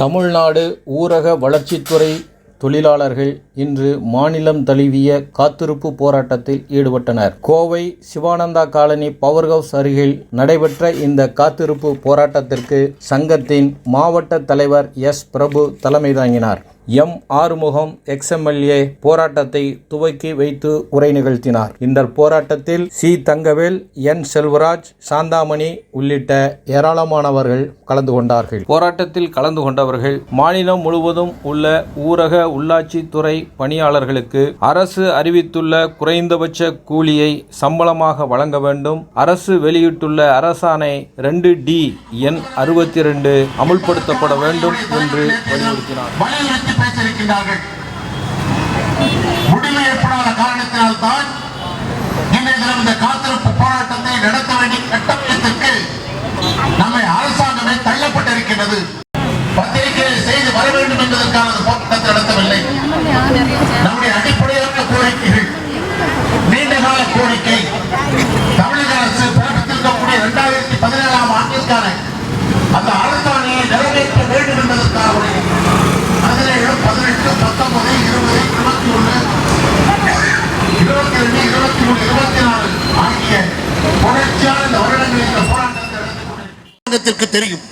தமிழ்நாடு ஊரக வளர்ச்சித்துறை தொழிலாளர்கள் இன்று மாநிலம் தழுவிய காத்திருப்பு போராட்டத்தில் ஈடுபட்டனர். Kovai Sivananda colony power house அருகில் நடைபெற்ற இந்த காத்திருப்பு போராட்டத்திற்கு சங்கத்தின் மாவட்ட தலைவர் எஸ் பிரபு தலைமை தாங்கினார். எம் ஆறுமுகம் எக்ஸ்எம்எல்ஏ போராட்டத்தை துவக்கி வைத்து உரை நிகழ்த்தினார். இந்த போராட்டத்தில் சி. தங்கவேல் என். செல்வராஜ் சாந்தாமணி உள்ளிட்ட ஏராளமானவர்கள் கலந்து கொண்டார்கள். போராட்டத்தில் கலந்து கொண்டவர்கள் மாநிலம் முழுவதும் உள்ள ஊரக உள்ளாட்சி துறை பணியாளர்களுக்கு அரசு அறிவித்துள்ள குறைந்தபட்ச கூலியை சம்பளமாக வழங்க வேண்டும். அரசு வெளியிட்டுள்ள அரசாணை ரெண்டு டி எண் அறுபத்தி ரெண்டு அமுல்படுத்தப்பட வேண்டும் என்று வலியுறுத்தினார். பேசியிருக்கின்றார்கள். முடிவு ஏற்படாத காரணத்தினால் தான் இன்றைய தினம் இந்த காத்திருப்பு போராட்டத்தை நடத்த வேண்டிய கட்டமைப்பிற்கு நம்மை அரசாங்கமே தள்ளப்பட்டிருக்கின்றது. பத்திரிகையில் செய்து வர வேண்டும் என்பதற்கான போராட்டத்தை நடத்தவில்லை. நம்முடைய அடிப்படையான கோரிக்கைகள் நீண்டகால கோரிக்கை தமிழக அரசு பிறப்பித்திருக்கக்கூடிய இரண்டாயிரத்தி பதினேழாம் ஆண்டிற்கான அந்த அரசாங்கத்திற்கு தெரியும்.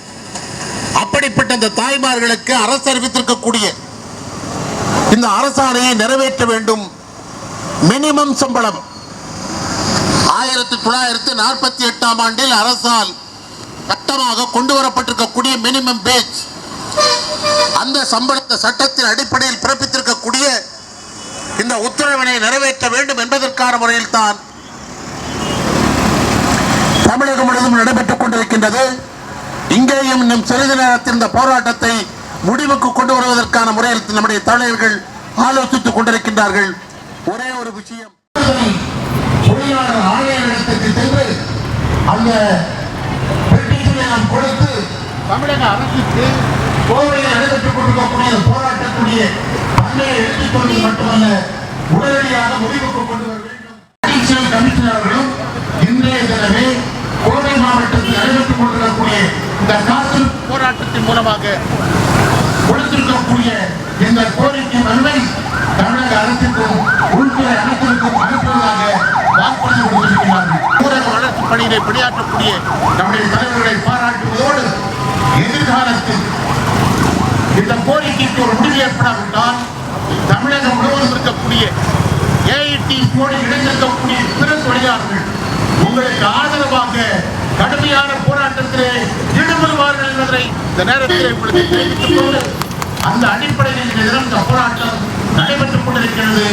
அப்படிப்பட்ட இந்த தாய்மார்களுக்கு அரசு அறிவித்திருக்கக்கூடிய இந்த அரசாணையை நிறைவேற்ற வேண்டும். மினிமம் சம்பளம். ஆயிரத்தி தொள்ளாயிரத்தி நாற்பத்தி எட்டாம் ஆண்டில் அரசால் சட்டமாக கொண்டு வரப்பட்டிருக்கக்கூடிய மினிமம் பேஜ் அந்த சம்பளத்தை சட்டத்தின் அடிப்படையில் பிறப்பித்திருக்கக்கூடிய இந்த உத்தரவினை நிறைவேற்ற வேண்டும் என்பதற்கான முறையில் தான் தமிழகம் முழுவதும் நடைபெற்ற கொண்டிருக்கின்றது. இங்கேயும் இன்னும் சிறிது நேரத்தில் இந்த போராட்டத்தை முடிவுக்கு கொண்டு வருவதற்கான முறையில் நம்முடைய தலைவர்கள் ஆலோசித்துக் கொண்டிருக்கின்றார்கள். ஒரே ஒரு விஷயம். தொழிலாளர் ஆணையரிடத்திற்கு சென்று அந்த பெட்டிஷனை நாம் கொடுத்து தமிழக அரசுக்கு கோவையில் நடைபெற்றுக் கொண்டிருக்கக்கூடிய போராட்டக்கூடிய பண்டையை எடுத்துக் கொள்வது மட்டுமல்ல உடனடியாக முடிவுக்கு கொண்டு வர வேண்டும். கமிஷனர் அவர்களும் இன்றைய தினமே கோவை மாவட்டத்தில் நடைபெற்றுக் கொண்டிருக்கக்கூடிய இந்த காற்று போராட்டத்தின் மூலமாக கொடுத்திருக்கக்கூடிய இந்த கோரிக்கை மனுவை தமிழக அரசுக்கும் உள்துறை அரசுக்கும் அனுப்புவதாக வாக்குறுதி கொடுத்திருக்கிறார்கள் ஊரக வளர்ச்சி பணியினை பணியாற்றக்கூடிய நம்முடைய தலைவர்களை பாராட்டுவதோடு எதிர்காலத்தில் இந்த கோரிக்கைக்கு ஒரு முடிவு ஏற்படாவிட்டால் தமிழகம் முழுவதும் இருக்கக்கூடிய ஏஐடி போடு இணைந்திருக்கக்கூடிய இந்த நேரத்தில் உங்களுக்கு தெரிவித்துக் கொண்டு அந்த அடிப்படையில் இந்த தினம் இந்த போராட்டம் நடைபெற்றுக் கொண்டிருக்கிறது.